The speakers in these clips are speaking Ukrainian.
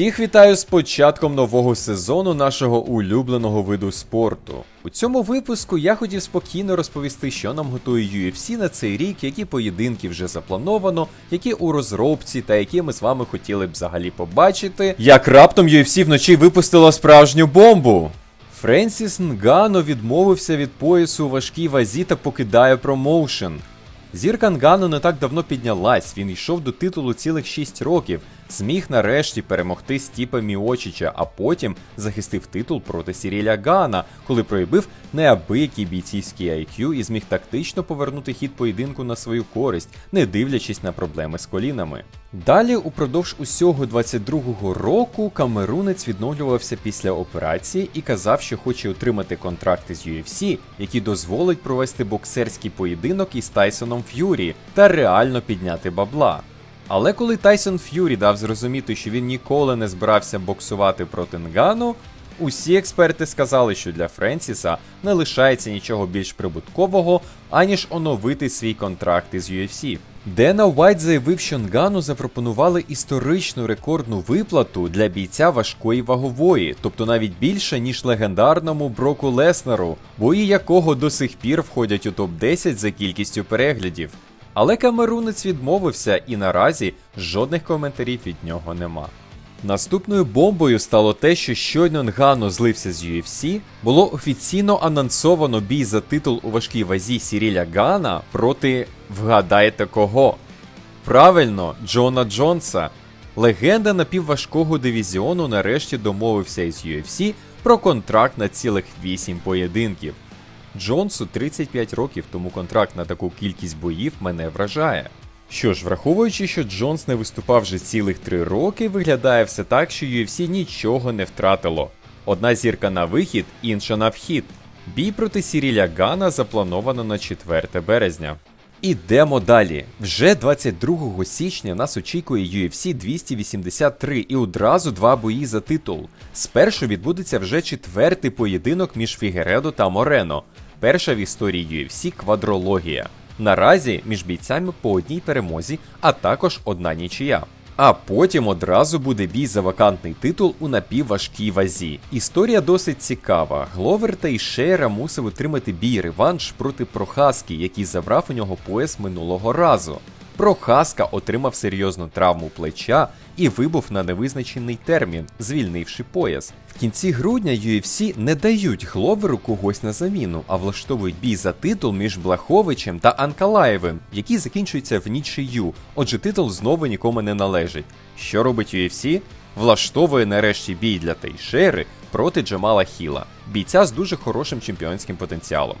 Усіх вітаю з початком нового сезону нашого улюбленого виду спорту. У цьому випуску я хотів спокійно розповісти, що нам готує UFC на цей рік, які поєдинки вже заплановано, які у розробці та які ми з вами хотіли б взагалі побачити. Як раптом UFC вночі випустила справжню бомбу. Френсіс Нгано відмовився від поясу у важкій вазі та покидає промоушен. Зірка Нгану не так давно піднялась, він йшов до титулу цілих 6 років, зміг нарешті перемогти Стіпа Міочича, а потім захистив титул проти Сіріля Гана, коли проявив неабиякий бійцівський IQ і зміг тактично повернути хід поєдинку на свою користь, не дивлячись на проблеми з колінами. Далі, упродовж усього 22-го року, камерунець відновлювався після операції і казав, що хоче отримати контракти з UFC, які дозволить провести боксерський поєдинок із Тайсоном Ф'юрі та реально підняти бабла. Але коли Тайсон Ф'юрі дав зрозуміти, що він ніколи не збирався боксувати проти Нгану, усі експерти сказали, що для Френсіса не лишається нічого більш прибуткового, аніж оновити свій контракт із UFC. Дена Уайт заявив, що Нгану запропонували історичну рекордну виплату для бійця важкої вагової, тобто навіть більше, ніж легендарному Броку Леснеру, бої якого до сих пір входять у топ-10 за кількістю переглядів. Але камерунець відмовився і наразі жодних коментарів від нього нема. Наступною бомбою стало те, що щойно Нгану злився з UFC, було офіційно анонсовано бій за титул у важкій вазі Сіріля Гана проти вгадайте кого? Правильно, Джона Джонса. Легенда напівважкого дивізіону нарешті домовився із UFC про контракт на цілих 8 поєдинків. Джонсу 35 років, тому контракт на таку кількість боїв мене вражає. Що ж, враховуючи, що Джонс не виступав вже цілих три роки, виглядає все так, що UFC нічого не втратило. Одна зірка на вихід, інша на вхід. Бій проти Сіріля Гана заплановано на 4 березня. Ідемо далі. Вже 22 січня нас очікує UFC 283 і одразу два бої за титул. Спершу відбудеться вже четвертий поєдинок між Фігередо та Морено. Перша в історії UFC квадрологія. Наразі між бійцями по одній перемозі, а також одна нічия. А потім одразу буде бій за вакантний титул у напівважкій вазі. Історія досить цікава. Гловер та Ішера мусив отримати бій реванш проти Прохаски, який забрав у нього пояс минулого разу. Прохаска отримав серйозну травму плеча і вибув на невизначений термін, звільнивши пояс. В кінці грудня UFC не дають Гловеру когось на заміну, а влаштовують бій за титул між Блаховичем та Анкалаєвим, який закінчується в нічию, отже титул знову нікому не належить. Що робить UFC? Влаштовує нарешті бій для Тейшери проти Джамала Хіла, бійця з дуже хорошим чемпіонським потенціалом.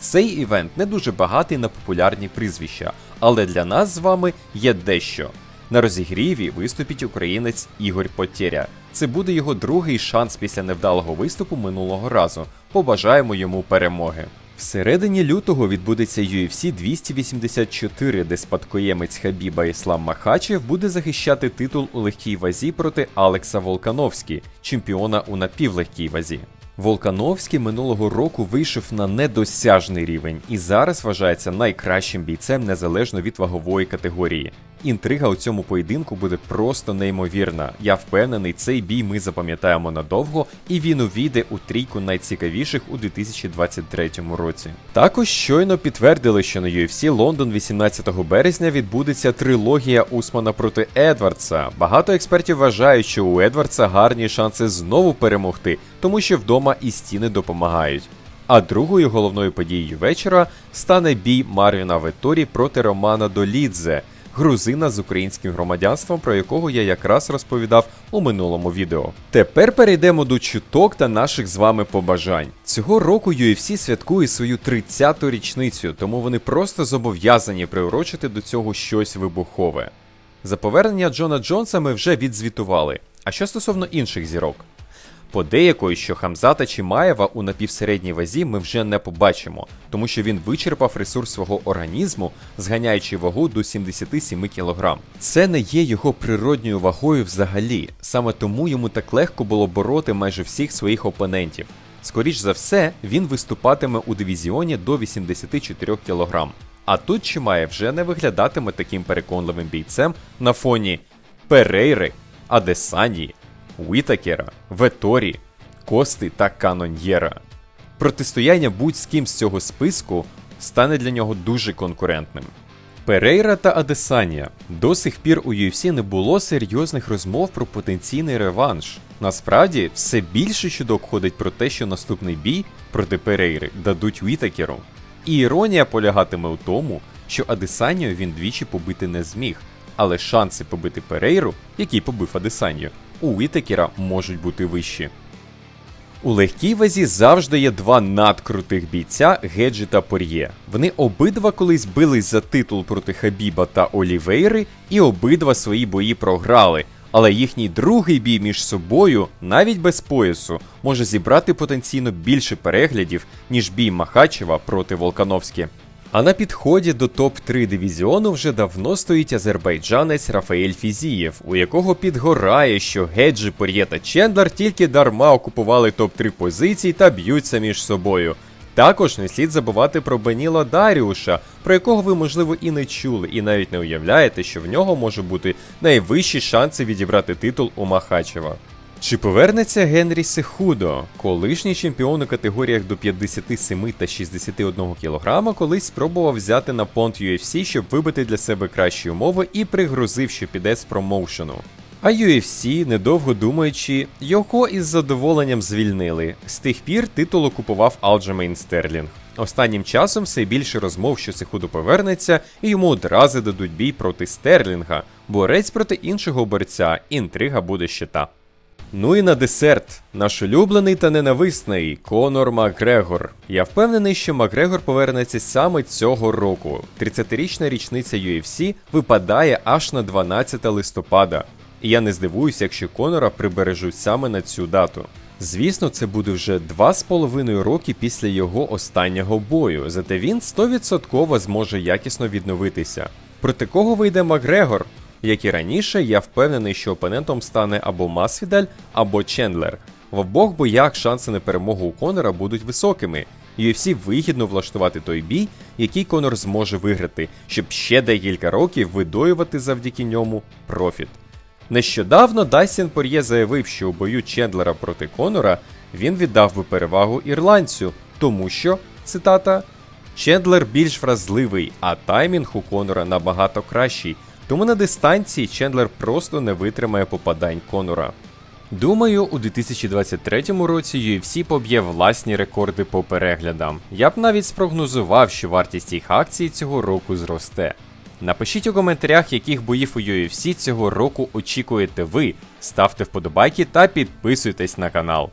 Цей івент не дуже багатий на популярні прізвища, але для нас з вами є дещо. На розігріві виступить українець Ігор Потєря. Це буде його другий шанс після невдалого виступу минулого разу. Побажаємо йому перемоги. Всередині лютого відбудеться UFC 284, де спадкоємець Хабіба Іслам Махачев буде захищати титул у легкій вазі проти Алекса Волкановські, чемпіона у напівлегкій вазі. Волкановський минулого року вийшов на недосяжний рівень і зараз вважається найкращим бійцем незалежно від вагової категорії. Інтрига у цьому поєдинку буде просто неймовірна. Я впевнений, цей бій ми запам'ятаємо надовго, і він увійде у трійку найцікавіших у 2023 році. Також щойно підтвердили, що на UFC Лондон 18 березня відбудеться трилогія Усмана проти Едвардса. Багато експертів вважають, що у Едвардса гарні шанси знову перемогти, тому що вдома і стіни допомагають. А другою головною подією вечора стане бій Марвіна Ветторі проти Романа Долідзе, грузина з українським громадянством, про якого я якраз розповідав у минулому відео. Тепер перейдемо до чуток та наших з вами побажань. Цього року UFC святкує свою 30-ту річницю, тому вони просто зобов'язані приурочити до цього щось вибухове. За повернення Джона Джонса ми вже відзвітували. А що стосовно інших зірок? Подеякої, що Хамзата Чимаєва у напівсередній вазі ми вже не побачимо, тому що він вичерпав ресурс свого організму, зганяючи вагу до 77 кг. Це не є його природньою вагою взагалі, саме тому йому так легко було бороти майже всіх своїх опонентів. Скоріш за все, він виступатиме у дивізіоні до 84 кг. А тут Чимаєв вже не виглядатиме таким переконливим бійцем на фоні Перейри, Адесанії, Уітакера, Веторі, Кости та Каноньєра. Протистояння будь з ким з цього списку стане для нього дуже конкурентним. Перейра та Адесанія. До сих пір у UFC не було серйозних розмов про потенційний реванш. Насправді, все більше чудок ходить про те, що наступний бій проти Перейри дадуть Вітакеру. І іронія полягатиме у тому, що Адесанію він двічі побити не зміг, але шанси побити Перейру, який побив Адесанію, у Вітакера можуть бути вищі. У легкій вазі завжди є два надкрутих бійця Геджі та Пор'є. Вони обидва колись бились за титул проти Хабіба та Олівейри, і обидва свої бої програли. Але їхній другий бій між собою, навіть без поясу, може зібрати потенційно більше переглядів, ніж бій Махачева проти Волкановські. А на підході до топ-3 дивізіону вже давно стоїть азербайджанець Рафаель Фізієв, у якого підгорає, що Геджі, Пор'є та Чендлер тільки дарма окупували топ-3 позицій та б'ються між собою. Також не слід забувати про Беніла Даріуша, про якого ви, можливо, і не чули, і навіть не уявляєте, що в нього може бути найвищі шанси відібрати титул у Махачева. Чи повернеться Генрі Сехудо, колишній чемпіон у категоріях до 57 та 61 кг, колись спробував взяти на понт UFC, щоб вибити для себе кращі умови і пригрозив, що піде з промоушену. А UFC, недовго думаючи, його із задоволенням звільнили. З тих пір титул окупував Алджемейн Стерлінг. Останнім часом все більше розмов, що Сехудо повернеться, і йому одразу дадуть бій проти Стерлінга. Борець проти іншого борця, інтрига буде ще та. Ну і на десерт, наш улюблений та ненависний Конор Макгрегор. Я впевнений, що Макгрегор повернеться саме цього року. 30-річна річниця UFC випадає аж на 12 листопада. І я не здивуюся, якщо Конора прибережуть саме на цю дату. Звісно, це буде вже два з половиною роки після його останнього бою, зате він 100% зможе якісно відновитися. Проти кого вийде Макгрегор? Як і раніше, я впевнений, що опонентом стане або Масвідаль, або Чендлер. В обох боях шанси на перемогу у Конора будуть високими. UFC вигідно влаштувати той бій, який Конор зможе виграти, щоб ще декілька років видоювати завдяки ньому профіт. Нещодавно Дайсін Пор'є заявив, що у бою Чендлера проти Конора він віддав би перевагу ірландцю, тому що, цитата, Чендлер більш вразливий, а таймінг у Конора набагато кращий. Тому на дистанції Чендлер просто не витримає попадань Конора. Думаю, у 2023 році UFC поб'є власні рекорди по переглядам. Я б навіть спрогнозував, що вартість їх акцій цього року зросте. Напишіть у коментарях, яких боїв у UFC цього року очікуєте ви. Ставте вподобайки та підписуйтесь на канал.